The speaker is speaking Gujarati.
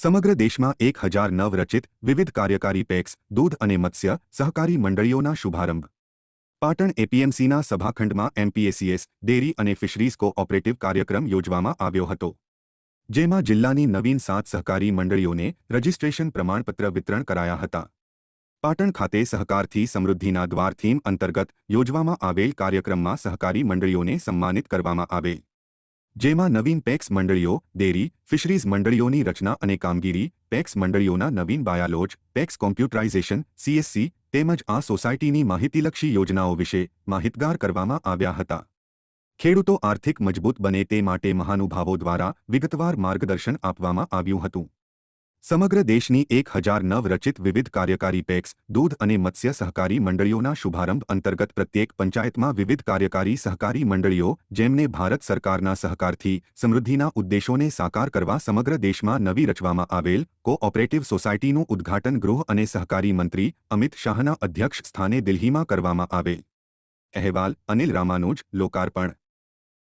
સમગ્ર દેશમાં એક હજાર નવ રચિત વિવિધ કાર્યકારી પેક્સ, દૂધ અને મત્સ્ય સહકારી મંડળીઓના શુભારંભ. પાટણ એપીએમસીના સભાખંડમાં એમપીએસીએસ, ડેરી અને ફિશરીઝ કોઓપરેટિવ કાર્યક્રમ યોજવામાં આવ્યો હતો. જેમાં જિલ્લાની નવીન સાત સહકારી મંડળીઓને રજિસ્ટ્રેશન પ્રમાણપત્ર વિતરણ કરાયા હતા. પાટણ ખાતે સહકારથી સમૃદ્ધિના દ્વાર થીમ અંતર્ગત યોજવામાં આવેલ કાર્યક્રમમાં સહકારી મંડળીઓને સન્માનિત કરવામાં આવેલ જેમાં નવીન પેક્સ મંડળીઓ, ડેરી, ફિશરીઝ મંડળીઓની રચના અને કામગીરી, પેક્સ મંડળીઓના નવીન બાયાલોજ, પેક્સ કોમ્પ્યુટરાઇઝેશન, સીએસસી, તેમજ આ સોસાયટીની માહિતીલક્ષી યોજનાઓ વિશે માહિતગાર કરવામાં આવ્યા હતા. ખેડૂતો આર્થિક મજબૂત બને તે માટે મહાનુભાવો દ્વારા વિગતવાર માર્ગદર્શન આપવામાં આવ્યું હતું. સમગ્ર દેશની એક હજાર નવ રચિત વિવિધ કાર્યકારી પેક્સ, દૂધ અને મત્સ્ય સહકારી મંડળીઓના શુભારંભ અંતર્ગત પ્રત્યેક પંચાયતમાં વિવિધ કાર્યકારી સહકારી મંડળીઓ, જેમને ભારત સરકારના સહકારથી, સમૃદ્ધિના ઉદ્દેશોને સાકાર કરવા સમગ્ર દેશમાં નવી રચવામાં આવેલ કોઓપરેટિવ સોસાયટીનું ઉદ્ઘાટન ગૃહ અને સહકારી મંત્રી અમિત શાહના અધ્યક્ષ સ્થાને દિલ્હીમાં કરવામાં આવે અહેવાલ, અનિલ રામાનુજ, લોકાર્પણ.